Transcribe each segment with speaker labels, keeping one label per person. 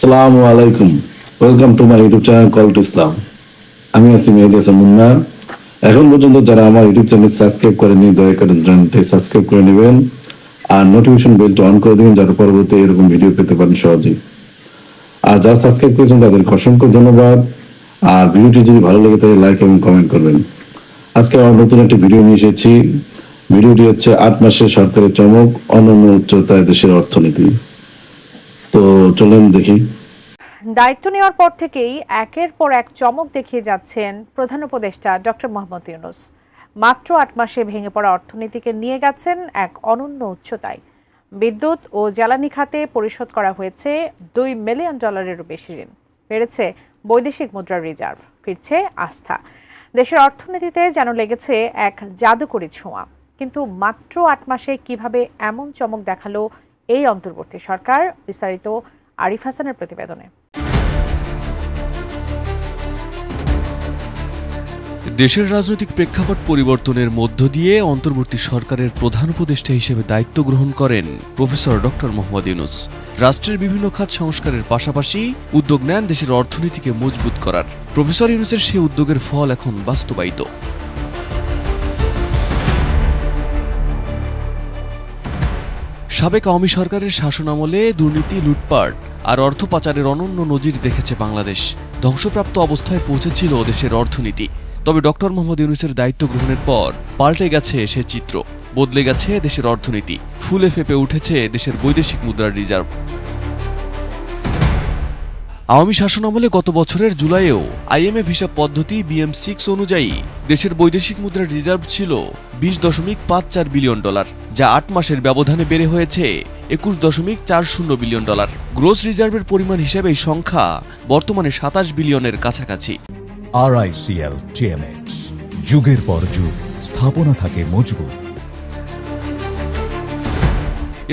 Speaker 1: আসসালামু আলাইকুম। Welcome to my YouTube channel call to Islam আমি আছি মেহেদি হাসান মুন্না এখন পর্যন্ত যারা আমার ইউটিউব চ্যানেল সাবস্ক্রাইব করেনি দয়া করে চ্যানেলটি সাবস্ক্রাইব করে নেবেন আর নোটিফিকেশন বেলটা অন করে দেবেন, যাতে পরবর্তী এরকম ভিডিও পেতে পারেন সহজেই। আর যারা সাবস্ক্রাইব করেছেন তাদের অসংখ্য ধন্যবাদ। আর ভিডিওটি যদি ভালো লেগে থাকে লাইক এবং কমেন্ট করবেন। আজকে আমার নতুন একটি ভিডিও নিয়ে এসেছি। ভিডিওটি হচ্ছে আট মাসের সরকারের চমক, অন্যান্য উচ্চতায় দেশের অর্থনীতি। তো চলেন দেখি।
Speaker 2: দায়িত্ব নেওয়ার পর থেকেই একের পর এক চমক দেখিয়ে যাচ্ছেন প্রধান উপদেষ্টা ডক্টর মোহাম্মদ ইউনুস। মাত্র আট মাসে ভেঙে পড়া অর্থনীতিকে নিয়ে গেছেন এক অনন্য উচ্চতায়। বিদ্যুৎ ও জ্বালানি খাতে পরিশোধ করা হয়েছে দুই মিলিয়ন ডলারেরও বেশি ঋণ। বেড়েছে বৈদেশিক মুদ্রার রিজার্ভ, ফিরছে আস্থা। দেশের অর্থনীতিতে যেন লেগেছে এক জাদুকরি ছোঁয়া। কিন্তু মাত্র আট মাসে কীভাবে এমন চমক দেখাল এই অন্তর্বর্তী সরকার বিস্তারিত আরিফ হাসানের প্রতিবেদনে।
Speaker 3: দেশের রাজনৈতিক প্রেক্ষাপট পরিবর্তনের মধ্য দিয়ে অন্তর্বর্তী সরকারের প্রধান উপদেষ্টা হিসেবে দায়িত্ব গ্রহণ করেন প্রফেসর ডক্টর মোহাম্মদ ইউনুস। রাষ্ট্রের বিভিন্ন খাত সংস্কারের পাশাপাশি উদ্যোগ নেন দেশের অর্থনীতিকে মজবুত করার। প্রফেসর ইউনুসের সেই উদ্যোগের ফল এখন বাস্তবায়িত। সাবেক আওয়ামী সরকারের শাসনামলে দুর্নীতি, লুটপাট আর অর্থ পাচারের অনন্য নজির দেখেছে বাংলাদেশ। ধ্বংসপ্রাপ্ত অবস্থায় পৌঁছেছিল দেশের অর্থনীতি। তবে ডক্টর মোহাম্মদ ইউনুসের দায়িত্ব গ্রহণের পর পাল্টে গেছে সে চিত্র। বদলে গেছে দেশের অর্থনীতি। ফুলে ফেপে উঠেছে দেশের বৈদেশিক মুদ্রার রিজার্ভ। আওয়ামী শাসনামলে গত বছরের জুলাইয়েও আইএমএফ হিসাব পদ্ধতি বিএম সিক্স অনুযায়ী দেশের বৈদেশিক মুদ্রার রিজার্ভ ছিল বিশ দশমিক পাঁচ চার বিলিয়ন ডলার, যা আট মাসের ব্যবধানে বেড়ে হয়েছে একুশ দশমিক চার শূন্য বিলিয়ন ডলার। গ্রোস রিজার্ভের পরিমাণ হিসেবে এই সংখ্যা বর্তমানে সাতাশ বিলিয়নের কাছাকাছি।
Speaker 4: আরআইসিএল টিএমএক্স যুগের পর যুগ, স্থাপনা থাকে মজবুত।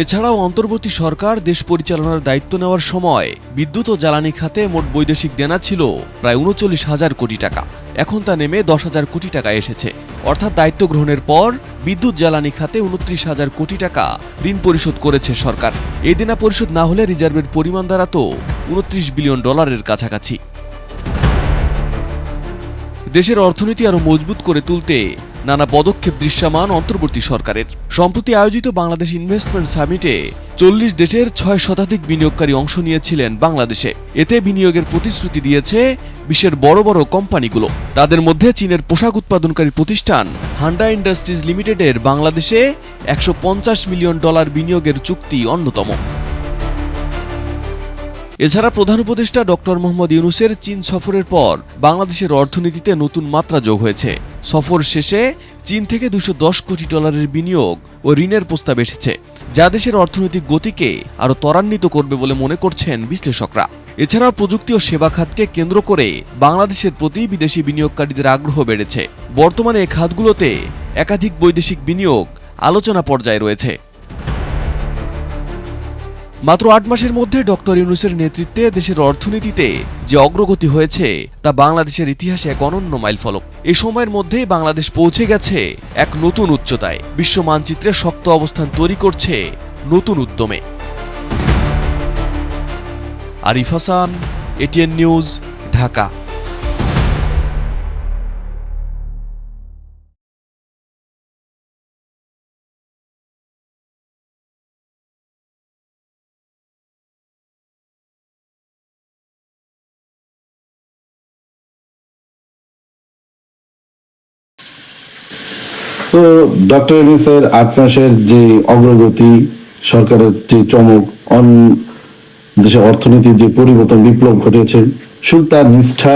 Speaker 3: এছাড়াও অন্তর্বর্তী সরকার দেশ পরিচালনার দায়িত্ব নেওয়ার সময় বিদ্যুৎ ও জ্বালানি খাতে মোট বৈদেশিক দেনা ছিল প্রায় উনচল্লিশ হাজার কোটি টাকা। এখন তা নেমে দশ হাজার কোটি টাকা এসেছে। অর্থাৎ দায়িত্ব গ্রহণের পর বিদ্যুৎ জ্বালানি খাতে উনত্রিশ হাজার কোটি টাকা ঋণ পরিশোধ করেছে সরকার। এই দেনা পরিশোধ না হলে রিজার্ভের পরিমাণ দাঁড়াতো উনত্রিশ বিলিয়ন ডলারের কাছাকাছি। দেশের অর্থনীতি আরও মজবুত করে তুলতে নানা পদক্ষেপ দৃশ্যমান অন্তর্বর্তী সরকারের। সম্প্রতি আয়োজিত বাংলাদেশ ইনভেস্টমেন্ট সামিটে চল্লিশ দেশের ছয় শতাধিক বিনিয়োগকারী অংশ নিয়েছিলেন বাংলাদেশে। এতে বিনিয়োগের প্রতিশ্রুতি দিয়েছে বিশ্বের বড় বড় কোম্পানিগুলো। তাদের মধ্যে চীনের পোশাক উৎপাদনকারী প্রতিষ্ঠান হান্ডা ইন্ডাস্ট্রিজ লিমিটেডের বাংলাদেশে একশো পঞ্চাশ মিলিয়ন ডলার বিনিয়োগের চুক্তি অন্যতম। এছাড়া প্রধান উপদেষ্টা ডক্টর মোহাম্মদ ইউনুসের চীন সফরের পর বাংলাদেশের অর্থনীতিতে নতুন মাত্রা যোগ হয়েছে। সফর শেষে চীন থেকে দুশো কোটি ডলারের বিনিয়োগ ও ঋণের প্রস্তাব এসেছে, যা দেশের অর্থনৈতিক গতিকে আরও ত্বরান্বিত করবে বলে মনে করছেন বিশ্লেষকরা। এছাড়াও প্রযুক্তি ও সেবা খাতকে কেন্দ্র করে বাংলাদেশের প্রতি বিদেশি বিনিয়োগকারীদের আগ্রহ বেড়েছে। বর্তমানে এ খাতগুলোতে একাধিক বৈদেশিক বিনিয়োগ আলোচনা পর্যায়ে রয়েছে। মাত্র আট মাসের মধ্যে ডক্টর ইউনুসের নেতৃত্বে দেশের অর্থনীতিতে যে অগ্রগতি হয়েছে, তা বাংলাদেশের ইতিহাসে এক অনন্য মাইলফলক। এ সময়ের মধ্যেই বাংলাদেশ পৌঁছে গেছে এক নতুন উচ্চতায়। বিশ্ব মানচিত্রে শক্ত অবস্থান তৈরি করছে নতুন উদ্যমে। Arif Hasan, ATN news, Dhaka.
Speaker 1: তো ডক্টর ইউনিসের আট মাসের যে অগ্রগতি, সরকারের যে চমক, অন দেশের অর্থনীতির যে পরিবর্তন, বিপ্লব ঘটেছে শুধু তার নিষ্ঠা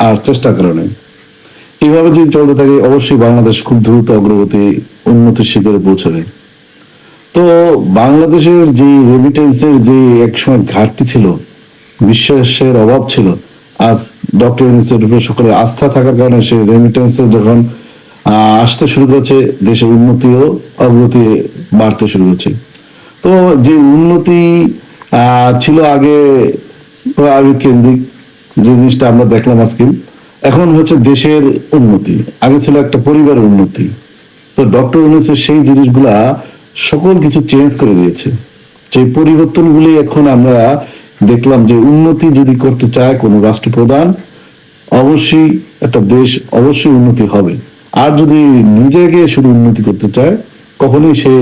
Speaker 1: আর চেষ্টার কারণে। এইভাবে যদি চলতে থাকে, অবশ্যই বাংলাদেশ খুব দ্রুত অগ্রগতি, উন্নতির শিখরে পৌঁছবে। তো বাংলাদেশের যে রেমিটেন্সের যে একসময় ঘাটতি ছিল, বিশ্বাসের অভাব ছিল, আজ ডক্টর ইউনিসের উপরে সকলে আস্থা থাকার কারণে সে রেমিটেন্সের যখন আসতে শুরু করেছে, দেশের উন্নতি ও অগ্রগতি বাড়তে শুরু করছে। তো যে উন্নতি ছিল আগে আবেগ কেন্দ্রিক, যে জিনিসটা আমরা দেখলাম আজকে, এখন হচ্ছে দেশের উন্নতি। আগে ছিল একটা পরিবারের উন্নতি। তো ডক্টর ইউনুসের সেই জিনিসগুলা সকল কিছু চেঞ্জ করে দিয়েছে। সেই পরিবর্তনগুলি এখন আমরা দেখলাম যে উন্নতি যদি করতে চায় কোনো রাষ্ট্রপ্রধান, অবশ্যই একটা দেশ অবশ্যই উন্নতি হবে। আর যদি নিজেকে শুধু উন্নতি করতে চায়, কখনোই সে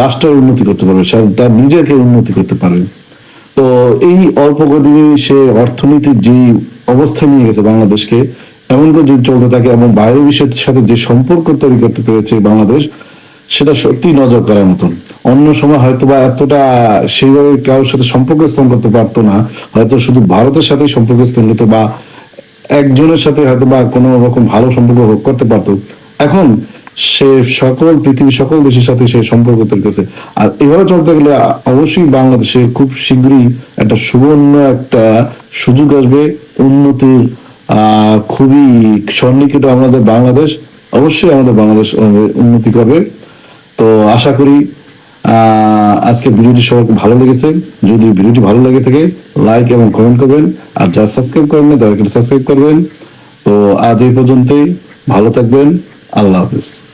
Speaker 1: রাষ্ট্রের উন্নতি করতে পারবে তার নিজেকে উন্নতি করতে পারবে তো এই অল্প কদিনে সে অর্থনীতির যে অবস্থা নিয়ে গেছে বাংলাদেশকে, এমন করে যদি চলতে থাকে, এবং বাইরের বিশ্বের সাথে যে সম্পর্ক তৈরি করতে পেরেছে বাংলাদেশ, সেটা সত্যি নজর করার মতন। অন্য সময় হয়তো বা এতটা সেইভাবে কারোর সাথে সম্পর্ক স্থাপন করতে পারতো না, হয়তো শুধু ভারতের সাথে সম্পর্ক স্থাপন করতো বা একজনের সাথে হয়তো বা কোনো রকম ভালো সম্পর্ক করতে পারতো। এখন সে সকল পৃথিবীর সকল দেশের সাথে সে সম্পর্ক তৈরি করেছে। আর এভাবে চলতে গেলে অবশ্যই বাংলাদেশে খুব শীঘ্রই একটা সুবর্ণ একটা সুযোগ আসবে। উন্নতির খুবই সন্নিকট আমাদের বাংলাদেশ। অবশ্যই আমাদের বাংলাদেশ উন্নতি করবে। তো আশা করি আজকে ভিডিওটি সবার ভালো লেগেছে। যদি ভিডিওটি ভালো লেগে থাকে লাইক এবং কমেন্ট করবেন। আর যারা সাবস্ক্রাইব করেন না দয়া করে সাবস্ক্রাইব করবেন। তো আজ এই পর্যন্তই। ভালো থাকবেন। আল্লাহ হাফিজ।